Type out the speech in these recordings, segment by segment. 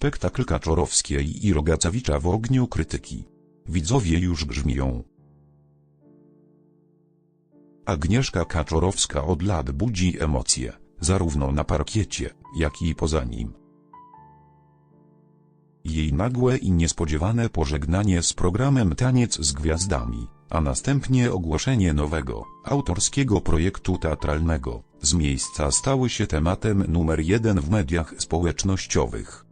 spektakl Kaczorowskiej i Rogacewicza w ogniu krytyki. Widzowie już grzmią. Agnieszka Kaczorowska od lat budzi emocje, zarówno na parkiecie, jak i poza nim. Jej nagłe i niespodziewane pożegnanie z programem Taniec z Gwiazdami, a następnie ogłoszenie nowego, autorskiego projektu teatralnego, z miejsca stały się tematem numer jeden w mediach społecznościowych.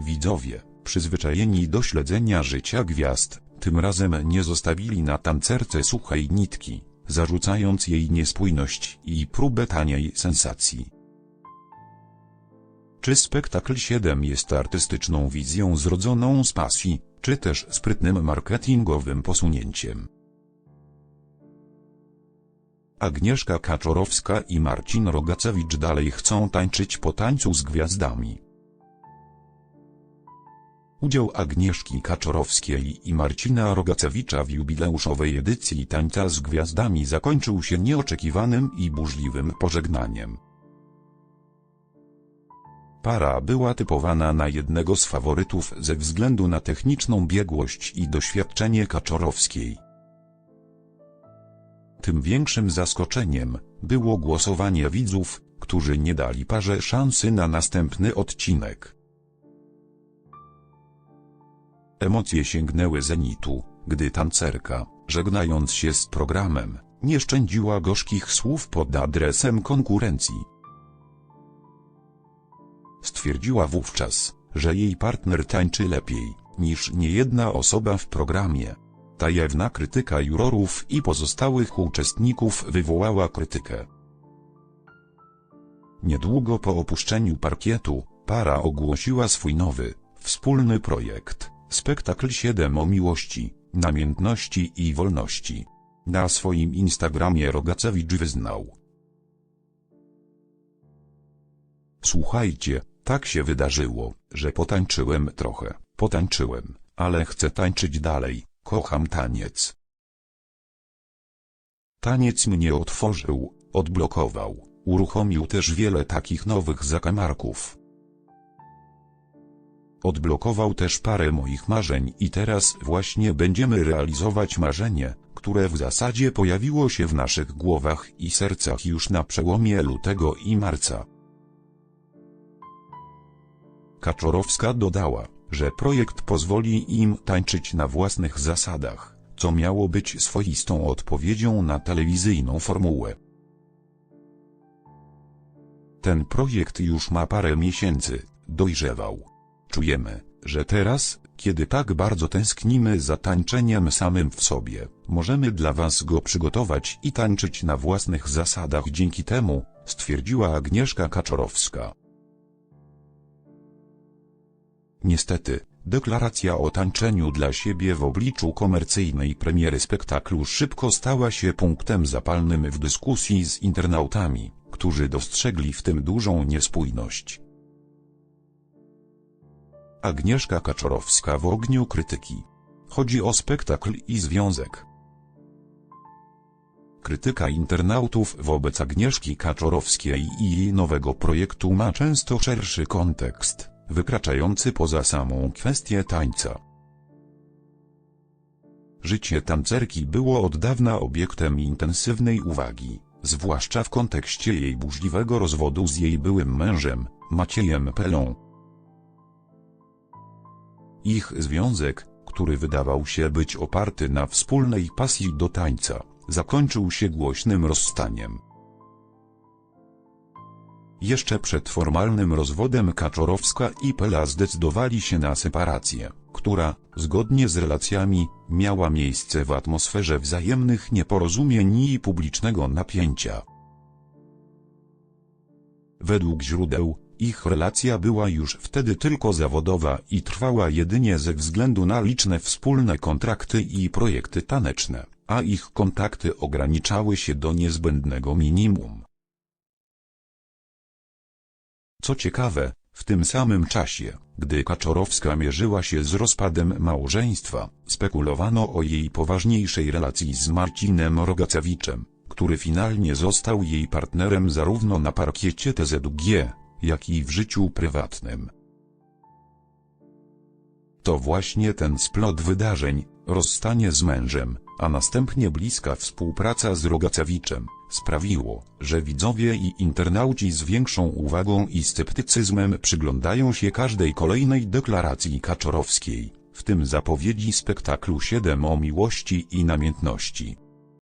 Widzowie, przyzwyczajeni do śledzenia życia gwiazd, tym razem nie zostawili na tancerce suchej nitki, zarzucając jej niespójność i próbę taniej sensacji. Czy spektakl 7 jest artystyczną wizją zrodzoną z pasji, czy też sprytnym marketingowym posunięciem? Agnieszka Kaczorowska i Marcin Rogacewicz dalej chcą tańczyć po tańcu z gwiazdami. Udział Agnieszki Kaczorowskiej i Marcina Rogacewicza w jubileuszowej edycji Tańca z Gwiazdami zakończył się nieoczekiwanym i burzliwym pożegnaniem. Para była typowana na jednego z faworytów ze względu na techniczną biegłość i doświadczenie Kaczorowskiej. Tym większym zaskoczeniem było głosowanie widzów, którzy nie dali parze szansy na następny odcinek. Emocje sięgnęły zenitu, gdy tancerka, żegnając się z programem, nie szczędziła gorzkich słów pod adresem konkurencji. Stwierdziła wówczas, że jej partner tańczy lepiej, niż niejedna osoba w programie. Tajemna krytyka jurorów i pozostałych uczestników wywołała krytykę. Niedługo po opuszczeniu parkietu, para ogłosiła swój nowy, wspólny projekt, spektakl 7 o miłości, namiętności i wolności. Na swoim Instagramie Rogacewicz wyznał. Słuchajcie, tak się wydarzyło, że potańczyłem trochę, potańczyłem, ale chcę tańczyć dalej, kocham taniec. Taniec mnie otworzył, odblokował, uruchomił też wiele takich nowych zakamarków. Odblokował też parę moich marzeń i teraz właśnie będziemy realizować marzenie, które w zasadzie pojawiło się w naszych głowach i sercach już na przełomie lutego i marca. Kaczorowska dodała, że projekt pozwoli im tańczyć na własnych zasadach, co miało być swoistą odpowiedzią na telewizyjną formułę. Ten projekt już ma parę miesięcy, dojrzewał. Czujemy, że teraz, kiedy tak bardzo tęsknimy za tańczeniem samym w sobie, możemy dla Was go przygotować i tańczyć na własnych zasadach dzięki temu, stwierdziła Agnieszka Kaczorowska. Niestety, deklaracja o tańczeniu dla siebie w obliczu komercyjnej premiery spektaklu szybko stała się punktem zapalnym w dyskusji z internautami, którzy dostrzegli w tym dużą niespójność. Agnieszka Kaczorowska w ogniu krytyki. Chodzi o spektakl i związek. Krytyka internautów wobec Agnieszki Kaczorowskiej i jej nowego projektu ma często szerszy kontekst, wykraczający poza samą kwestię tańca. Życie tancerki było od dawna obiektem intensywnej uwagi, zwłaszcza w kontekście jej burzliwego rozwodu z jej byłym mężem, Maciejem Pelą. Ich związek, który wydawał się być oparty na wspólnej pasji do tańca, zakończył się głośnym rozstaniem. Jeszcze przed formalnym rozwodem Kaczorowska i Pela zdecydowali się na separację, która, zgodnie z relacjami, miała miejsce w atmosferze wzajemnych nieporozumień i publicznego napięcia. Według źródeł, ich relacja była już wtedy tylko zawodowa i trwała jedynie ze względu na liczne wspólne kontrakty i projekty taneczne, a ich kontakty ograniczały się do niezbędnego minimum. Co ciekawe, w tym samym czasie, gdy Kaczorowska mierzyła się z rozpadem małżeństwa, spekulowano o jej poważniejszej relacji z Marcinem Rogacewiczem, który finalnie został jej partnerem zarówno na parkiecie TZG, jak i w życiu prywatnym. To właśnie ten splot wydarzeń, rozstanie z mężem, a następnie bliska współpraca z Rogacewiczem, sprawiło, że widzowie i internauci z większą uwagą i sceptycyzmem przyglądają się każdej kolejnej deklaracji Kaczorowskiej, w tym zapowiedzi spektaklu 7 o miłości i namiętności.